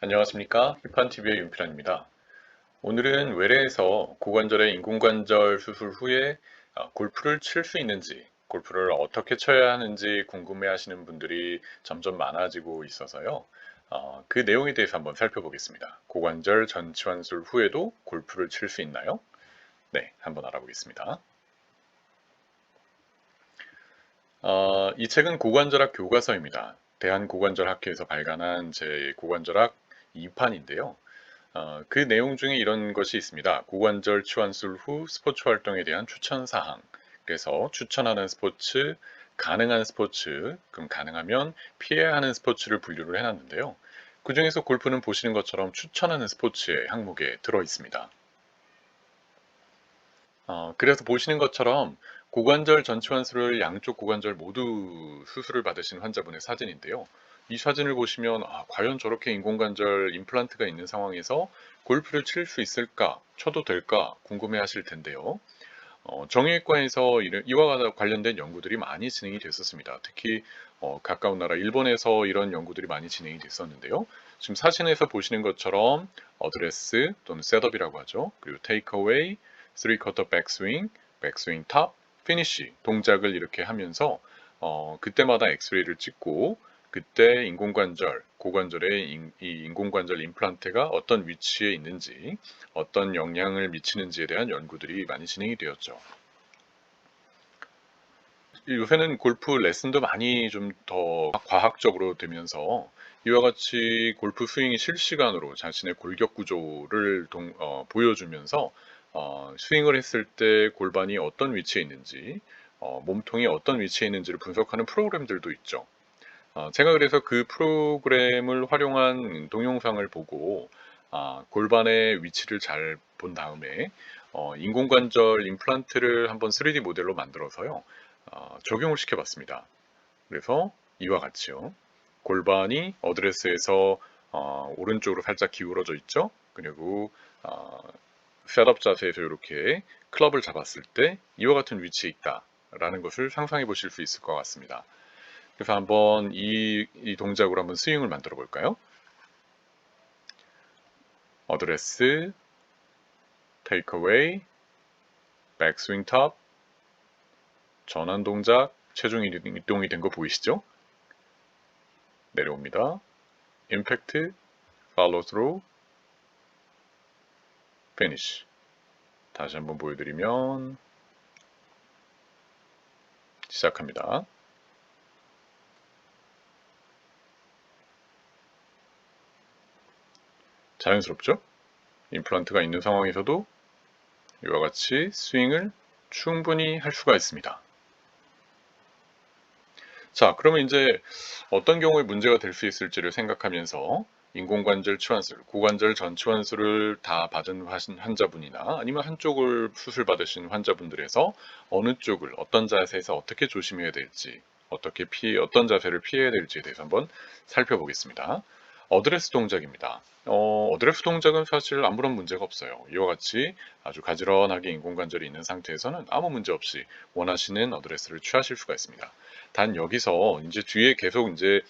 안녕하십니까 힙한TV의 윤필환입니다. 오늘은 외래에서 고관절의 인공관절 수술 후에 아, 골프를 칠 수 있는지 골프를 어떻게 쳐야 하는지 궁금해 하시는 분들이 점점 많아지고 있어서요. 어, 그 내용에 대해서 한번 살펴보겠습니다. 고관절 전치환술 후에도 골프를 칠 수 있나요? 네, 한번 알아보겠습니다. 어, 이 책은 고관절학 교과서입니다. 대한고관절학회에서 발간한 제 고관절학 2판인데요. 어, 그 내용 중에 이런 것이 있습니다. 고관절 치환술 후 스포츠 활동에 대한 추천 사항. 그래서 추천하는 스포츠, 가능한 스포츠, 그럼 가능하면 피해야 하는 스포츠를 분류를 해놨는데요. 그 중에서 골프는 보시는 것처럼 추천하는 스포츠의 항목에 들어 있습니다. 어, 그래서 보시는 것처럼 고관절 전치환술을 양쪽 고관절 모두 수술을 받으신 환자분의 사진인데요. 이 사진을 보시면 아, 과연 저렇게 인공관절 임플란트가 있는 상황에서 골프를 칠 수 있을까, 쳐도 될까 궁금해 하실 텐데요. 어, 정형외과에서 이와 관련된 연구들이 많이 진행이 됐었습니다. 특히 어, 가까운 나라 일본에서 이런 연구들이 많이 진행이 됐었는데요. 지금 사진에서 보시는 것처럼 어드레스 또는 셋업이라고 하죠. 그리고 테이크어웨이, 3쿼터 백스윙, 백스윙 탑, 피니쉬 동작을 이렇게 하면서 어, 그때마다 엑스레이를 찍고 그때 인공관절, 고관절의 인, 이 인공관절 임플란트가 어떤 위치에 있는지, 어떤 영향을 미치는지에 대한 연구들이 많이 진행이 되었죠. 요새는 골프 레슨도 많이 좀 더 과학적으로 되면서 이와 같이 골프 스윙이 실시간으로 자신의 골격 구조를 동, 어, 보여주면서 어, 스윙을 했을 때 골반이 어떤 위치에 있는지, 어, 몸통이 어떤 위치에 있는지를 분석하는 프로그램들도 있죠. 어, 제가 그래서 그 프로그램을 활용한 동영상을 보고 아, 골반의 위치를 잘 본 다음에 어, 인공관절 임플란트를 한번 3D 모델로 만들어서요 어, 적용을 시켜봤습니다. 그래서 이와 같이요 골반이 어드레스에서 어, 오른쪽으로 살짝 기울어져 있죠. 그리고 어, 셋업 자세에서 이렇게 클럽을 잡았을 때 이와 같은 위치에 있다라는 것을 상상해 보실 수 있을 것 같습니다. 그래서 한번 이, 이 동작으로 한번 스윙을 만들어 볼까요? 어드레스, 테이크 어웨이, 백스윙 탑, 전환 동작, 체중 이동이 된 거 보이시죠? 내려옵니다. 임팩트, 팔로우 스루, 피니쉬. 다시 한번 보여드리면 시작합니다. 자연스럽죠? 임플란트가 있는 상황에서도 이와 같이 스윙을 충분히 할 수가 있습니다. 자, 그러면 이제 어떤 경우에 문제가 될 수 있을지를 생각하면서 인공관절 치환술, 고관절 전 치환술을 다 받은 환자분이나 아니면 한쪽을 수술 받으신 환자분들에서 어느 쪽을 어떤 자세에서 어떻게 조심해야 될지, 어떻게 피해, 어떤 자세를 피해야 될지에 대해서 한번 살펴보겠습니다. 어드레스 동작입니다. 어, 어드레스 동작은 사실 아무런 문제가 없어요. 이와 같이 아주 가지런하게 인공관절이 있는 상태에서는 아무 문제 없이 원하시는 어드레스를 취하실 수가 있습니다. 단 여기서 이제 뒤에 계속 이제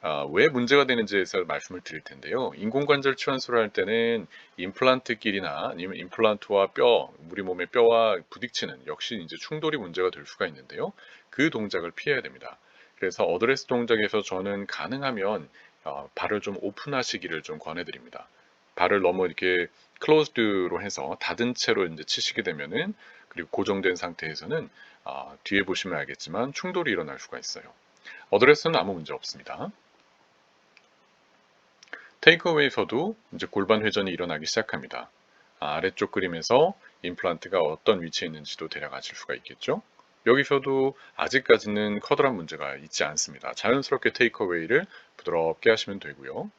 아, 왜 문제가 되는지에 서 말씀을 드릴 텐데요. 인공관절 치환술을 할 때는 임플란트 끼리나 아니면 임플란트와 뼈, 우리 몸의 뼈와 부딪히는 역시 이제 충돌이 문제가 될 수가 있는데요. 그 동작을 피해야 됩니다. 그래서 어드레스 동작에서 저는 가능하면 어, 발을 좀 오픈하시기를 좀 권해드립니다. 발을 너무 이렇게 클로즈드로 해서 닫은 채로 이제 치시게 되면은 그리고 고정된 상태에서는 어, 뒤에 보시면 알겠지만 충돌이 일어날 수가 있어요. 어드레스는 아무 문제 없습니다. 테이크어웨이에서도 이제 골반 회전이 일어나기 시작합니다. 아, 래쪽 그림에서 임플란트가 어떤 위치에 있는지도 아실 수가 있겠죠. 여기서도 아직까지는 커다란 문제가 있지 않습니다. 자연스럽게 테이크어웨이를 부드럽게 하시면 되고요.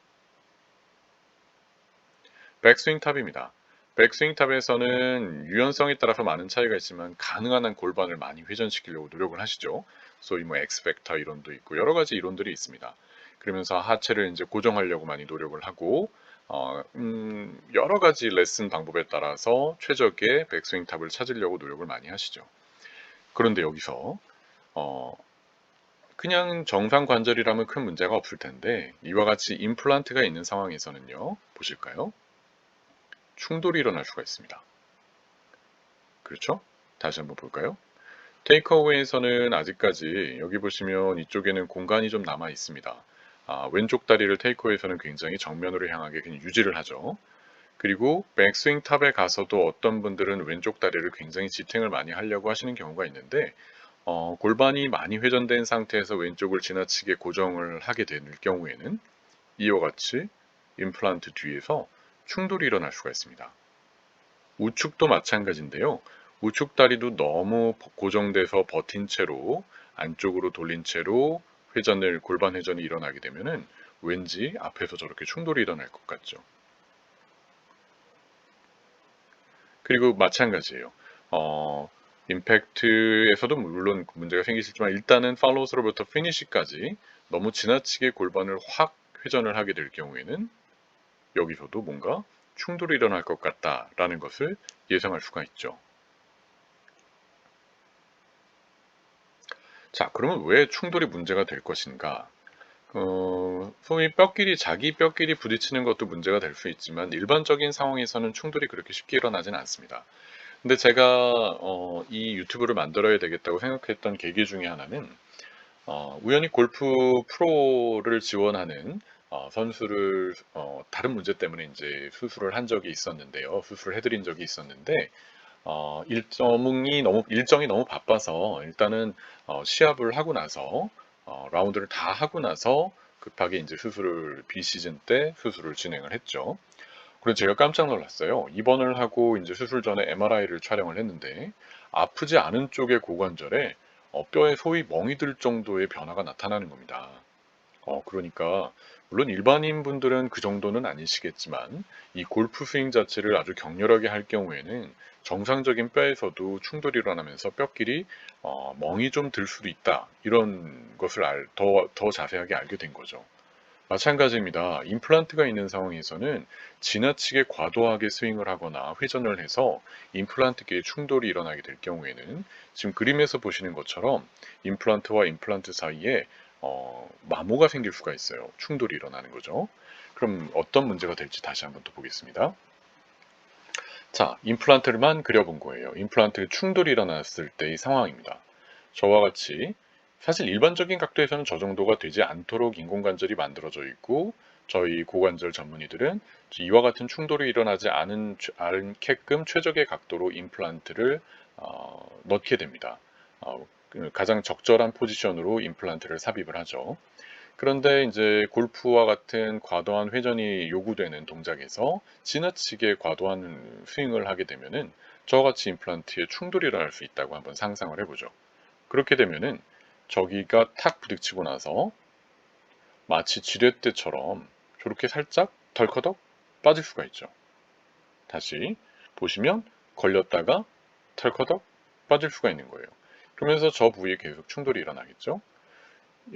백스윙 탑입니다. 백스윙 탑에서는 유연성에 따라서 많은 차이가 있지만 가능한 한 골반을 많이 회전시키려고 노력을 하시죠. 소위 뭐 엑스팩터 이론도 있고 여러 가지 이론들이 있습니다. 그러면서 하체를 이제 고정하려고 많이 노력을 하고 어, 음, 여러 가지 레슨 방법에 따라서 최적의 백스윙 탑을 찾으려고 노력을 많이 하시죠. 그런데 여기서 어, 그냥 정상 관절이라면 큰 문제가 없을 텐데 이와 같이 임플란트가 있는 상황에서는요. 보실까요? 충돌이 일어날 수가 있습니다. 그렇죠? 다시 한번 볼까요? 테이크어웨이에서는 아직까지 여기 보시면 이쪽에는 공간이 좀 남아 있습니다. 아, 왼쪽 다리를 테이크어웨이에서는 굉장히 정면으로 향하게 그냥 유지를 하죠. 그리고 백스윙 탑에 가서도 어떤 분들은 왼쪽 다리를 굉장히 지탱을 많이 하려고 하시는 경우가 있는데 어, 골반이 많이 회전된 상태에서 왼쪽을 지나치게 고정을 하게 될 경우에는 이와 같이 임플란트 뒤에서 충돌이 일어날 수가 있습니다. 우측도 마찬가지인데요. 우측 다리도 너무 고정돼서 버틴 채로 안쪽으로 돌린 채로 회전을 골반 회전이 일어나게 되면은 왠지 앞에서 저렇게 충돌이 일어날 것 같죠. 그리고 마찬가지예요. 어, 임팩트에서도 물론 문제가 생기시지만 일단은 팔로우스로부터 피니시까지 너무 지나치게 골반을 확 회전을 하게 될 경우에는 여기서도 뭔가 충돌이 일어날 것 같다라는 것을 예상할 수가 있죠. 자, 그러면 왜 충돌이 문제가 될 것인가? 어, 소위 뼈끼리 자기 뼈끼리 부딪히는 것도 문제가 될 수 있지만 일반적인 상황에서는 충돌이 그렇게 쉽게 일어나진 않습니다. 근데 제가 어, 이 유튜브를 만들어야 되겠다고 생각했던 계기 중에 하나는 어, 우연히 골프 프로를 지원하는 어, 선수를 어, 다른 문제 때문에 이제 수술을 한 적이 있었는데요. 수술을 해드린 적이 있었는데 어, 일정이 너무 일정이 너무 바빠서 일단은 어, 시합을 하고 나서 어, 라운드를 다 하고 나서 급하게 이제 수술을 비시즌 때 수술을 진행을 했죠. 그래서 제가 깜짝 놀랐어요. 입원을 하고 이제 수술 전에 MRI를 촬영을 했는데 아프지 않은 쪽의 고관절에 어, 뼈에 소위 멍이 들 정도의 변화가 나타나는 겁니다. 어, 그러니까 물론 일반인 분들은 그 정도는 아니시겠지만 이 골프 스윙 자체를 아주 격렬하게 할 경우에는 정상적인 뼈에서도 충돌이 일어나면서 뼈끼리 어, 멍이 좀 들 수도 있다 이런 것을 알, 더, 더 자세하게 알게 된 거죠. 마찬가지입니다. 임플란트가 있는 상황에서는 지나치게 과도하게 스윙을 하거나 회전을 해서 임플란트계에 충돌이 일어나게 될 경우에는 지금 그림에서 보시는 것처럼 임플란트와 임플란트 사이에 어, 마모가 생길 수가 있어요. 충돌이 일어나는 거죠. 그럼 어떤 문제가 될지 다시 한번 또 보겠습니다. 자, 임플란트를만 그려본 거예요. 임플란트 충돌이 일어났을 때의 상황입니다. 저와 같이 사실 일반적인 각도에서는 저 정도가 되지 않도록 인공관절이 만들어져 있고 저희 고관절 전문의들은 이와 같은 충돌이 일어나지 않은, 않게끔 최적의 각도로 임플란트를 어, 넣게 됩니다. 어, 그 가장 적절한 포지션으로 임플란트를 삽입을 하죠. 그런데 이제 골프와 같은 과도한 회전이 요구되는 동작에서 지나치게 과도한 스윙을 하게 되면은 저같이 임플란트에 충돌이 일어날 수 있다고 한번 상상을 해보죠. 그렇게 되면은 저기가 탁 부딪히고 나서 마치 지렛대처럼 저렇게 살짝 덜커덕 빠질 수가 있죠. 다시 보시면 걸렸다가 덜커덕 빠질 수가 있는 거예요. 그러면서 저 부위에 계속 충돌이 일어나겠죠.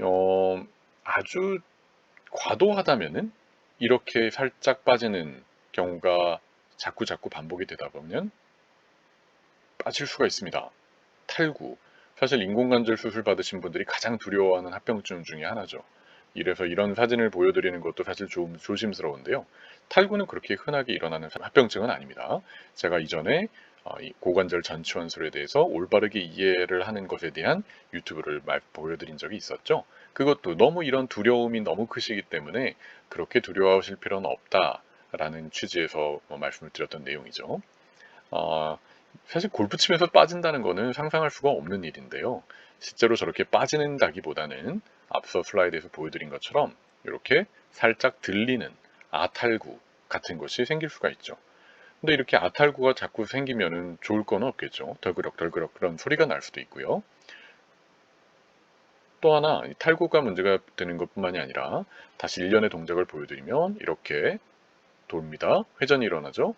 어, 아주 과도하다면은 이렇게 살짝 빠지는 경우가 자꾸 자꾸 반복이 되다 보면 빠질 수가 있습니다. 탈구. 사실 인공관절 수술 받으신 분들이 가장 두려워하는 합병증 중에 하나죠. 이래서 이런 사진을 보여드리는 것도 사실 좀 조심스러운데요. 탈구는 그렇게 흔하게 일어나는 합병증은 아닙니다. 제가 이전에 어, 고관절 전치원술에 대해서 올바르게 이해를 하는 것에 대한 유튜브를 보여드린 적이 있었죠. 그것도 너무 이런 두려움이 너무 크시기 때문에 그렇게 두려워하실 필요는 없다라는 취지에서 뭐 말씀을 드렸던 내용이죠. 어, 사실 골프 치면서 빠진다는 거는 상상할 수가 없는 일인데요. 실제로 저렇게 빠지는다기보다는 앞서 슬라이드에서 보여드린 것처럼 이렇게 살짝 들리는 아탈구 같은 것이 생길 수가 있죠. 근데 이렇게 아탈구가 자꾸 생기면은 좋을 건 없겠죠. 덜그럭 덜그럭 그런 소리가 날 수도 있고요. 또 하나 탈구가 문제가 되는 것뿐만이 아니라 다시 일련의 동작을 보여드리면 이렇게 돕니다. 회전이 일어나죠.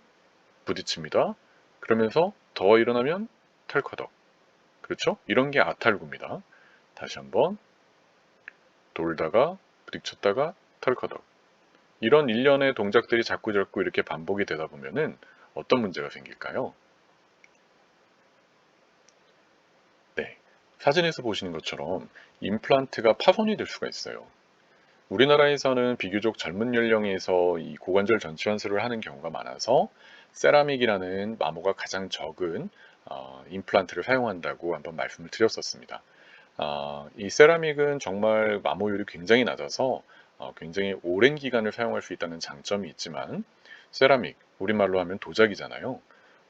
부딪힙니다. 그러면서 더 일어나면 털커덕. 그렇죠? 이런 게 아탈구입니다. 다시 한번 돌다가 부딪혔다가 털커덕. 이런 일련의 동작들이 자꾸 자꾸 이렇게 반복이 되다 보면은 어떤 문제가 생길까요? 사진에서 보시는 것처럼 임플란트가 파손이 될 수가 있어요. 우리나라에서는 비교적 젊은 연령에서 이 고관절 전치환술을 하는 경우가 많아서 세라믹이라는 마모가 가장 적은 어, 임플란트를 사용한다고 한번 말씀을 드렸었습니다. 어, 이 세라믹은 정말 마모율이 굉장히 낮아서 어, 굉장히 오랜 기간을 사용할 수 있다는 장점이 있지만 세라믹, 우리말로 하면 도자기잖아요.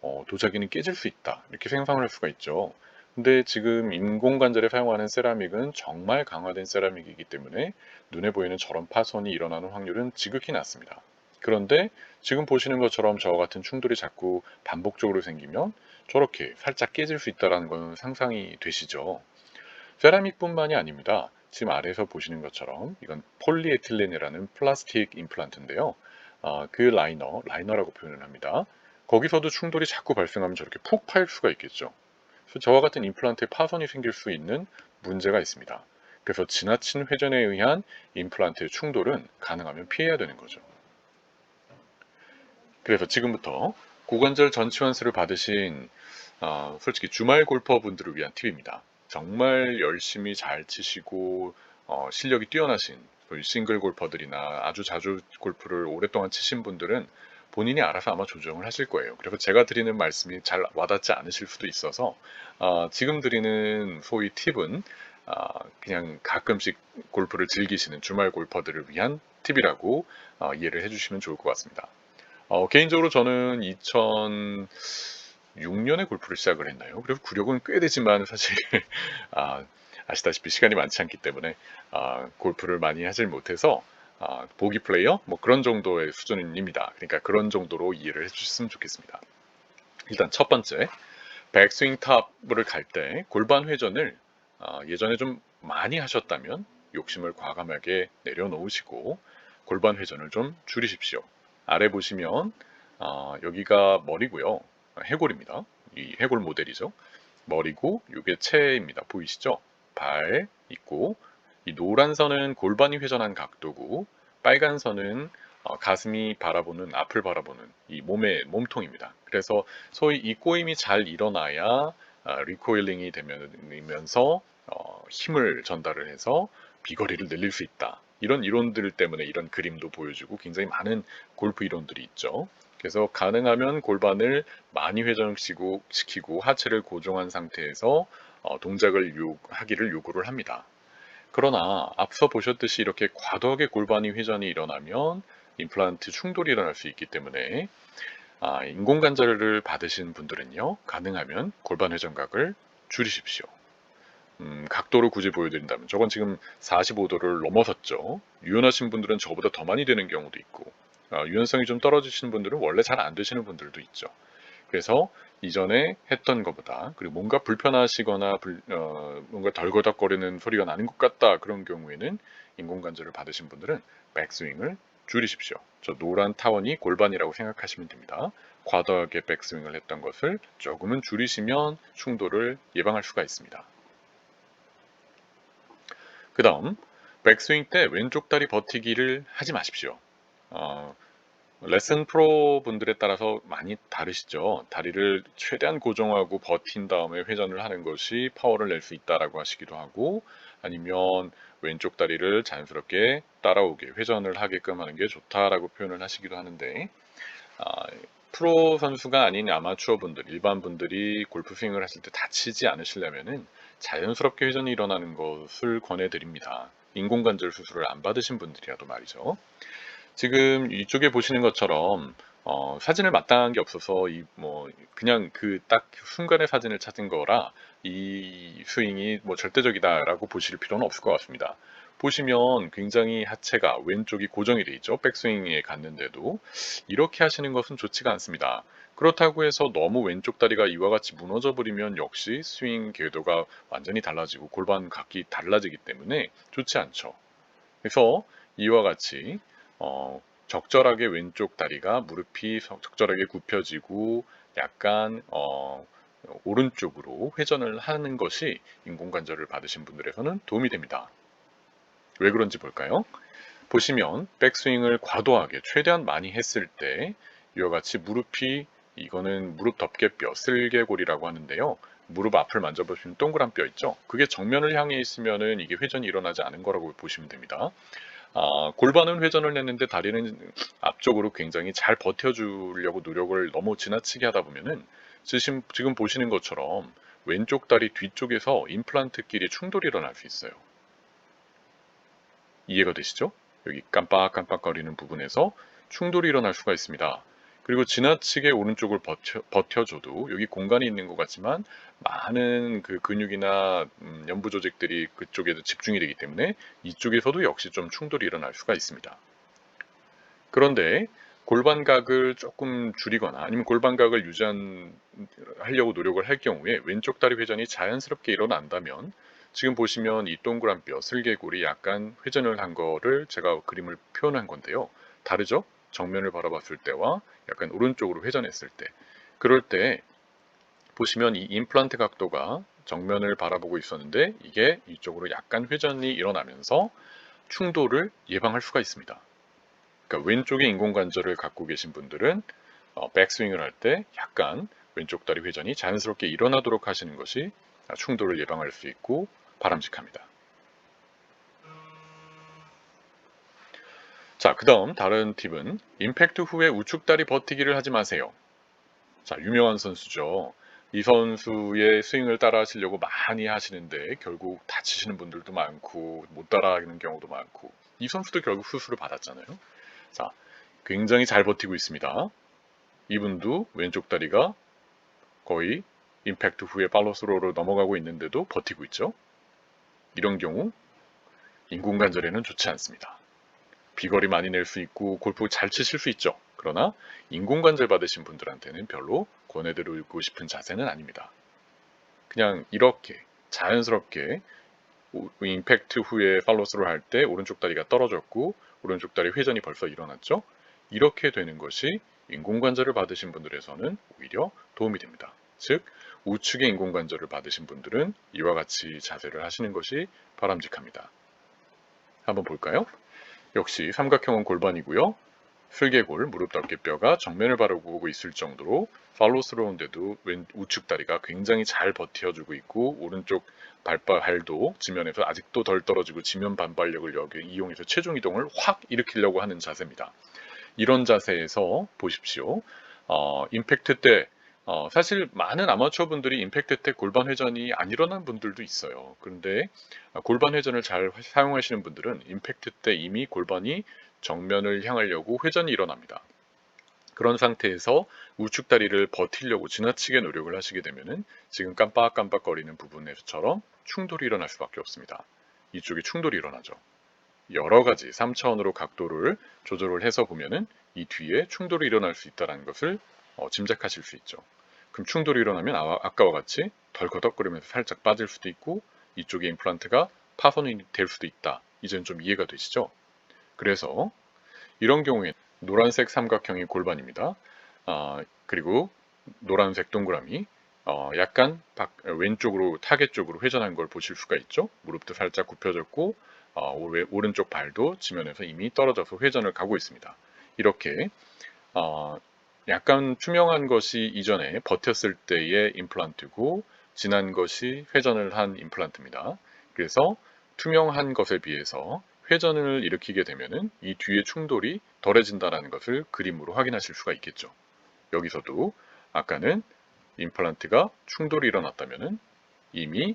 어, 도자기는 깨질 수 있다. 이렇게 생각을 할 수가 있죠. 근데 지금 인공관절에 사용하는 세라믹은 정말 강화된 세라믹이기 때문에 눈에 보이는 저런 파손이 일어나는 확률은 지극히 낮습니다. 그런데 지금 보시는 것처럼 저와 같은 충돌이 자꾸 반복적으로 생기면 저렇게 살짝 깨질 수 있다는 것은 상상이 되시죠. 세라믹뿐만이 아닙니다. 지금 아래에서 보시는 것처럼 이건 폴리에틸렌이라는 플라스틱 임플란트인데요. 어, 그 라이너, 라이너라고 표현을 합니다. 거기서도 충돌이 자꾸 발생하면 저렇게 푹 파일 수가 있겠죠. 그래서 저와 같은 임플란트에 파손이 생길 수 있는 문제가 있습니다. 그래서 지나친 회전에 의한 임플란트의 충돌은 가능하면 피해야 되는 거죠. 그래서 지금부터 고관절 전치환술을 받으신 어, 솔직히 주말 골퍼분들을 위한 팁입니다. 정말 열심히 잘 치시고 어, 실력이 뛰어나신 싱글 골퍼들이나 아주 자주 골프를 오랫동안 치신 분들은 본인이 알아서 아마 조정을 하실 거예요. 그래서 제가 드리는 말씀이 잘 와닿지 않으실 수도 있어서 어, 지금 드리는 소위 팁은 어, 그냥 가끔씩 골프를 즐기시는 주말 골퍼들을 위한 팁이라고 어, 이해를 해주시면 좋을 것 같습니다. 어, 개인적으로 저는 2006년에 골프를 시작을 했나요? 그래서 구력은 꽤 되지만 사실 아, 아시다시피 시간이 많지 않기 때문에 아, 골프를 많이 하질 못해서 아, 보기 플레이어 뭐 그런 정도의 수준입니다. 그러니까 그런 정도로 이해를 해주셨으면 좋겠습니다. 일단 첫 번째 백스윙 탑을 갈 때 골반 회전을 아, 예전에 좀 많이 하셨다면 욕심을 과감하게 내려놓으시고 골반 회전을 좀 줄이십시오. 아래 보시면 아, 여기가 머리고요. 해골입니다. 이 해골 모델이죠. 머리고 이게 체입니다. 보이시죠? 발 있고 이 노란 선은 골반이 회전한 각도고 빨간 선은 어, 가슴이 바라보는 앞을 바라보는 이 몸의 몸통입니다. 그래서 소위 이 꼬임이 잘 일어나야 어, 리코일링이 되면서 어, 힘을 전달을 해서 비거리를 늘릴 수 있다. 이런 이론들 때문에 이런 그림도 보여주고 굉장히 많은 골프 이론들이 있죠. 그래서 가능하면 골반을 많이 회전시키고 시키고 하체를 고정한 상태에서 어, 동작을 요, 하기를 요구를 합니다. 그러나 앞서 보셨듯이 이렇게 과도하게 골반이 회전이 일어나면 임플란트 충돌이 일어날 수 있기 때문에 아, 인공관절을 받으신 분들은요 가능하면 골반 회전각을 줄이십시오. 음, 각도를 굳이 보여드린다면 저건 지금 45도를 넘어섰죠. 유연하신 분들은 저보다 더 많이 되는 경우도 있고 아, 유연성이 좀 떨어지시는 분들은 원래 잘 안 되시는 분들도 있죠. 그래서 이전에 했던 것보다 그리고 뭔가 불편하시거나 불, 어, 뭔가 덜거덕거리는 소리가 나는 것 같다 그런 경우에는 인공관절을 받으신 분들은 백스윙을 줄이십시오. 저 노란 타원이 골반이라고 생각하시면 됩니다. 과도하게 백스윙을 했던 것을 조금은 줄이시면 충돌을 예방할 수가 있습니다. 그 다음 백스윙 때 왼쪽 다리 버티기를 하지 마십시오. 어, 레슨 프로 분들에 따라서 많이 다르시죠. 다리를 최대한 고정하고 버틴 다음에 회전을 하는 것이 파워를 낼 수 있다라고 하시기도 하고 아니면 왼쪽 다리를 자연스럽게 따라오게 회전을 하게끔 하는 게 좋다라고 표현을 하시기도 하는데 아, 프로 선수가 아닌 아마추어 분들, 일반 분들이 골프 스윙을 하실 때 다치지 않으시려면은 자연스럽게 회전이 일어나는 것을 권해드립니다. 인공관절 수술을 안 받으신 분들이라도 말이죠. 지금 이쪽에 보시는 것처럼 어, 사진을 마땅한 게 없어서 이 뭐 그냥 그 딱 순간의 사진을 찾은 거라 이 스윙이 뭐 절대적이다라고 보실 필요는 없을 것 같습니다. 보시면 굉장히 하체가 왼쪽이 고정이 되어 있죠. 백스윙에 갔는데도 이렇게 하시는 것은 좋지가 않습니다. 그렇다고 해서 너무 왼쪽 다리가 이와 같이 무너져 버리면 역시 스윙 궤도가 완전히 달라지고 골반 각이 달라지기 때문에 좋지 않죠. 그래서 이와 같이 어, 적절하게 왼쪽 다리가 무릎이 적절하게 굽혀지고 약간 어, 오른쪽으로 회전을 하는 것이 인공관절을 받으신 분들에서는 도움이 됩니다. 왜 그런지 볼까요? 보시면 백스윙을 과도하게 최대한 많이 했을 때 이와 같이 무릎이 이거는 무릎 덮개뼈 쓸개골이라고 하는데요. 무릎 앞을 만져보시면 동그란 뼈 있죠? 그게 정면을 향해 있으면은 이게 회전이 일어나지 않은 거라고 보시면 됩니다. 아, 골반은 회전을 냈는데 다리는 앞쪽으로 굉장히 잘 버텨주려고 노력을 너무 지나치게 하다 보면은 지금, 지금 보시는 것처럼 왼쪽 다리 뒤쪽에서 임플란트끼리 충돌이 일어날 수 있어요. 이해가 되시죠? 여기 깜빡깜빡거리는 부분에서 충돌이 일어날 수가 있습니다. 그리고 지나치게 오른쪽을 버텨, 버텨줘도 여기 공간이 있는 것 같지만 많은 그 근육이나 음, 연부 조직들이 그쪽에 집중이 되기 때문에 이쪽에서도 역시 좀 충돌이 일어날 수가 있습니다. 그런데 골반각을 조금 줄이거나 아니면 골반각을 유지하려고 노력을 할 경우에 왼쪽 다리 회전이 자연스럽게 일어난다면 지금 보시면 이 동그란 뼈, 슬개골이 약간 회전을 한 거를 제가 그림을 표현한 건데요. 다르죠? 정면을 바라봤을 때와 약간 오른쪽으로 회전했을 때. 그럴 때 보시면 이 임플란트 각도가 정면을 바라보고 있었는데 이게 이쪽으로 약간 회전이 일어나면서 충돌을 예방할 수가 있습니다. 그러니까 왼쪽에 인공관절을 갖고 계신 분들은 어, 백스윙을 할 때 약간 왼쪽 다리 회전이 자연스럽게 일어나도록 하시는 것이 충돌을 예방할 수 있고 바람직합니다. 자, 그 다음 다른 팁은 임팩트 후에 우측 다리 버티기를 하지 마세요. 자, 유명한 선수죠. 이 선수의 스윙을 따라 하시려고 많이 하시는데 결국 다치시는 분들도 많고 못 따라하는 경우도 많고 이 선수도 결국 수술을 받았잖아요. 자, 굉장히 잘 버티고 있습니다. 이분도 왼쪽 다리가 거의 임팩트 후에 팔로스로로 넘어가고 있는데도 버티고 있죠. 이런 경우 인공관절에는 좋지 않습니다. 비거리 많이 낼 수 있고 골프 잘 치실 수 있죠. 그러나 인공관절 받으신 분들한테는 별로 권해드리고 싶은 자세는 아닙니다. 그냥 이렇게 자연스럽게 임팩트 후에 팔로스를 할 때 오른쪽 다리가 떨어졌고 오른쪽 다리 회전이 벌써 일어났죠. 이렇게 되는 것이 인공관절을 받으신 분들에서는 오히려 도움이 됩니다. 즉 우측의 인공관절을 받으신 분들은 이와 같이 자세를 하시는 것이 바람직합니다. 한번 볼까요? 역시 삼각형은 골반이고요. 슬개골, 무릎 덮개뼈가 정면을 바라보고 있을 정도로 팔로스러운데도 왼 우측 다리가 굉장히 잘 버텨주고 있고 오른쪽 발발도 지면에서 아직도 덜 떨어지고 지면 반발력을 여기 이용해서 체중 이동을 확 일으키려고 하는 자세입니다. 이런 자세에서 보십시오. 어, 임팩트 때 어, 사실 많은 아마추어 분들이 임팩트 때 골반 회전이 안 일어난 분들도 있어요. 그런데 골반 회전을 잘 사용하시는 분들은 임팩트 때 이미 골반이 정면을 향하려고 회전이 일어납니다. 그런 상태에서 우측 다리를 버티려고 지나치게 노력을 하시게 되면은 지금 깜빡깜빡거리는 부분에서처럼 충돌이 일어날 수밖에 없습니다. 이쪽에 충돌이 일어나죠. 여러 가지 3차원으로 각도를 조절을 해서 보면은 이 뒤에 충돌이 일어날 수 있다는 것을 어, 짐작하실 수 있죠. 그럼 충돌이 일어나면 아, 아까와 같이 덜거덕거리면서 살짝 빠질 수도 있고 이쪽에 임플란트가 파손이 될 수도 있다. 이제는 좀 이해가 되시죠? 그래서 이런 경우에 노란색 삼각형이 골반입니다. 아, 그리고 노란색 동그라미 어, 약간 박, 왼쪽으로 타겟 쪽으로 회전한 걸 보실 수가 있죠. 무릎도 살짝 굽혀졌고 어, 오른쪽 발도 지면에서 이미 떨어져서 회전을 가고 있습니다. 이렇게 어, 약간 투명한 것이 이전에 버텼을 때의 임플란트고 진한 것이 회전을 한 임플란트입니다. 그래서 투명한 것에 비해서 회전을 일으키게 되면은 이 뒤의 충돌이 덜해진다는 것을 그림으로 확인하실 수가 있겠죠. 여기서도 아까는 임플란트가 충돌이 일어났다면은 이미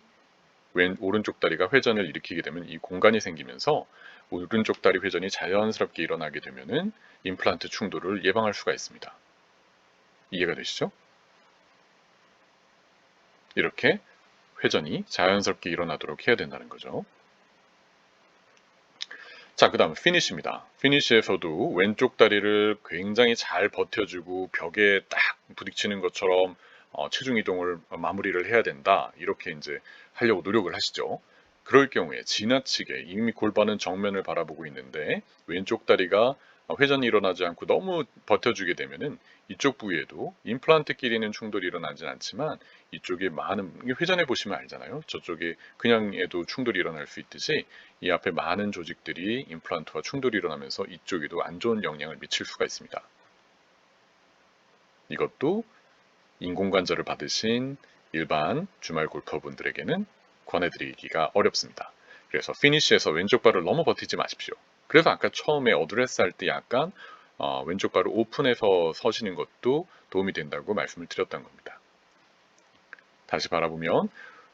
왼 오른쪽 다리가 회전을 일으키게 되면 이 공간이 생기면서 오른쪽 다리 회전이 자연스럽게 일어나게 되면은 임플란트 충돌을 예방할 수가 있습니다. 이해가 되시죠? 이렇게 회전이 자연스럽게 일어나도록 해야 된다는 거죠. 자, 그 다음 피니쉬입니다. 피니쉬에서도 왼쪽 다리를 굉장히 잘 버텨주고 벽에 딱 부딪히는 것처럼 어, 체중 이동을 마무리를 해야 된다. 이렇게 이제 하려고 노력을 하시죠. 그럴 경우에 지나치게 이미 골반은 정면을 바라보고 있는데 왼쪽 다리가 회전이 일어나지 않고 너무 버텨주게 되면은 이쪽 부위에도 임플란트끼리는 충돌이 일어나진 않지만 이쪽에 많은 회전해 보시면 알잖아요. 저쪽에 그냥에도 충돌이 일어날 수 있듯이 이 앞에 많은 조직들이 임플란트와 충돌이 일어나면서 이쪽에도 안 좋은 영향을 미칠 수가 있습니다. 이것도 인공관절을 받으신 일반 주말 골퍼분들에게는 권해드리기가 어렵습니다. 그래서 피니쉬에서 왼쪽 발을 너무 버티지 마십시오. 그래서 아까 처음에 어드레스 할 때 약간 어, 왼쪽 발을 오픈해서 서시는 것도 도움이 된다고 말씀을 드렸던 겁니다. 다시 바라보면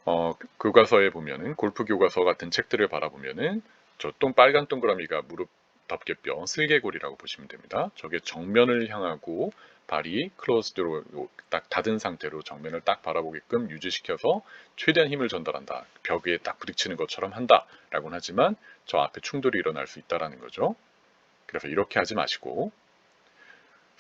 어, 교과서에 보면은 골프 교과서 같은 책들을 바라보면은 저 똥 빨간 동그라미가 무릎 덮개뼈 슬개골이라고 보시면 됩니다. 저게 정면을 향하고 발이 클로즈드로 딱 닫은 상태로 정면을 딱 바라보게끔 유지시켜서 최대한 힘을 전달한다. 벽에 딱 부딪히는 것처럼 한다 라고는 하지만 저 앞에 충돌이 일어날 수 있다라는 거죠. 그래서 이렇게 하지 마시고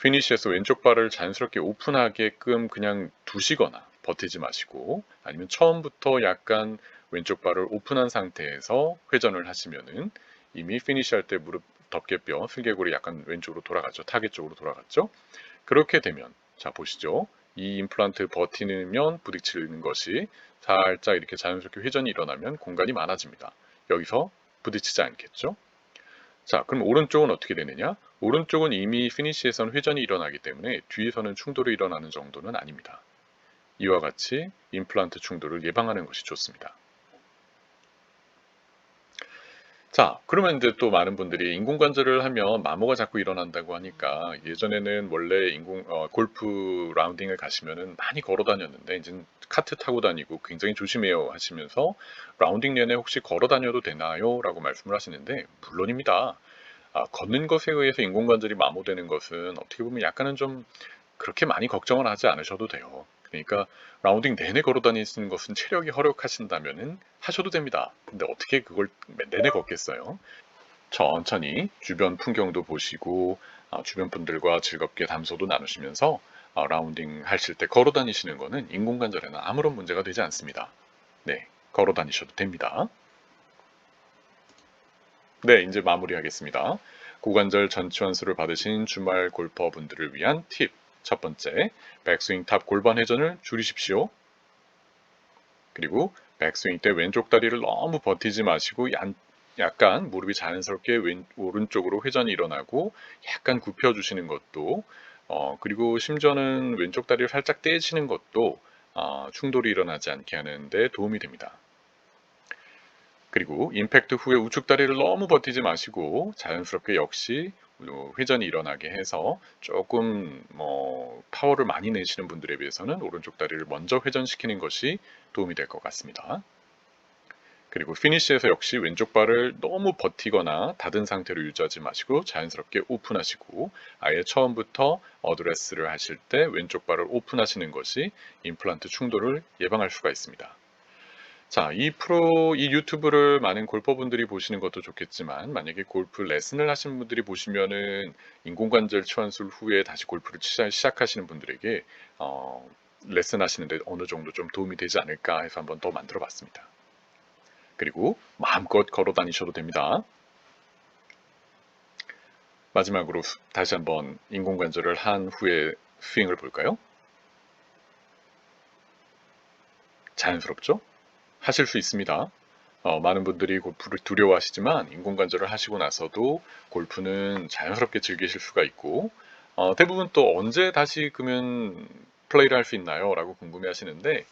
피니시에서 왼쪽 발을 자연스럽게 오픈하게끔 그냥 두시거나 버티지 마시고 아니면 처음부터 약간 왼쪽 발을 오픈한 상태에서 회전을 하시면은 이미 피니시 할때 무릎 덮개뼈, 슬개골이 약간 왼쪽으로 돌아갔죠. 타겟 쪽으로 돌아갔죠. 그렇게 되면 자 보시죠. 이 임플란트 버티면 부딪히는 것이 살짝 이렇게 자연스럽게 회전이 일어나면 공간이 많아집니다. 여기서 부딪히지 않겠죠? 자, 그럼 오른쪽은 어떻게 되느냐? 오른쪽은 이미 피니시에선 회전이 일어나기 때문에 뒤에서는 충돌이 일어나는 정도는 아닙니다. 이와 같이 임플란트 충돌을 예방하는 것이 좋습니다. 자, 그러면 이제 또 많은 분들이 인공관절을 하면 마모가 자꾸 일어난다고 하니까 예전에는 원래 인공 어, 골프 라운딩을 가시면은 많이 걸어 다녔는데 이제 카트 타고 다니고 굉장히 조심해요 하시면서 라운딩 내내 혹시 걸어 다녀도 되나요? 라고 말씀을 하시는데 물론입니다. 아, 걷는 것에 의해서 인공관절이 마모되는 것은 어떻게 보면 약간은 좀 그렇게 많이 걱정을 하지 않으셔도 돼요. 그러니까 라운딩 내내 걸어 다니시는 것은 체력이 허력하신다면은 하셔도 됩니다. 근데 어떻게 그걸 내내 걷겠어요? 천천히 주변 풍경도 보시고 어, 주변 분들과 즐겁게 담소도 나누시면서 어, 라운딩 하실 때 걸어 다니시는 것은 인공관절에는 아무런 문제가 되지 않습니다. 네, 걸어 다니셔도 됩니다. 네, 이제 마무리하겠습니다. 고관절 전치환수를 받으신 주말 골퍼분들을 위한 팁. 첫 번째, 백스윙 탑 골반 회전을 줄이십시오. 그리고 백스윙 때 왼쪽 다리를 너무 버티지 마시고 약간 무릎이 자연스럽게 왼, 오른쪽으로 회전이 일어나고 약간 굽혀주시는 것도 어, 그리고 심지어는 왼쪽 다리를 살짝 떼시는 것도 어, 충돌이 일어나지 않게 하는데 도움이 됩니다. 그리고 임팩트 후에 우측 다리를 너무 버티지 마시고 자연스럽게 역시 회전이 일어나게 해서 조금 뭐 파워를 많이 내시는 분들에 비해서는 오른쪽 다리를 먼저 회전시키는 것이 도움이 될 것 같습니다. 그리고 피니쉬에서 역시 왼쪽 발을 너무 버티거나 닫은 상태로 유지하지 마시고 자연스럽게 오픈하시고 아예 처음부터 어드레스를 하실 때 왼쪽 발을 오픈하시는 것이 임플란트 충돌을 예방할 수가 있습니다. 자, 이 프로, 이 유튜브를 많은 골퍼분들이 보시는 것도 좋겠지만, 만약에 골프 레슨을 하시는 분들이 보시면은 인공관절 치환술 후에 다시 골프를 시작하시는 분들에게, 어, 레슨 하시는데 어느 정도 좀 도움이 되지 않을까 해서 한번 더 만들어 봤습니다. 그리고 마음껏 걸어 다니셔도 됩니다. 마지막으로 다시 한번 인공관절을 한 후에 스윙을 볼까요? 자연스럽죠? 하실 수 있습니다. 어, 많은 분들이 골프를 두려워하시지만 인공관절을 하시고 나서도 골프는 자연스럽게 즐기실 수가 있고 어, 대부분 또 언제 다시 그러면 플레이를 할 수 있나요? 라고 궁금해 하시는데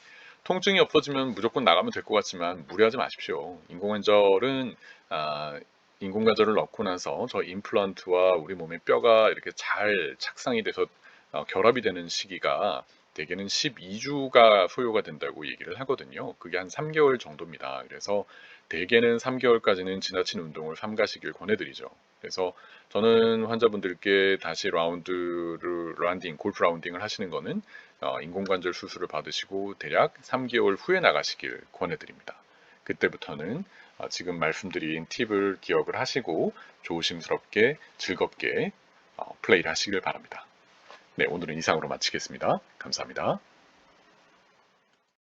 통증이 없어지면 무조건 나가면 될 것 같지만 무리하지 마십시오. 인공관절은 아, 인공관절을 넣고 나서 저 임플란트와 우리 몸의 뼈가 이렇게 잘 착상이 돼서 어, 결합이 되는 시기가 대개는 12주가 소요가 된다고 얘기를 하거든요. 그게 한 3개월 정도입니다. 그래서 대개는 3개월까지는 지나친 운동을 삼가시길 권해드리죠. 그래서 저는 환자분들께 다시 라운드를 라운딩, 골프 라운딩을 하시는 거는 어, 인공관절 수술을 받으시고 대략 3개월 후에 나가시길 권해드립니다. 그때부터는 어, 지금 말씀드린 팁을 기억을 하시고 조심스럽게 즐겁게 어, 플레이를 하시길 바랍니다. 네, 오늘은 이상으로 마치겠습니다. 감사합니다.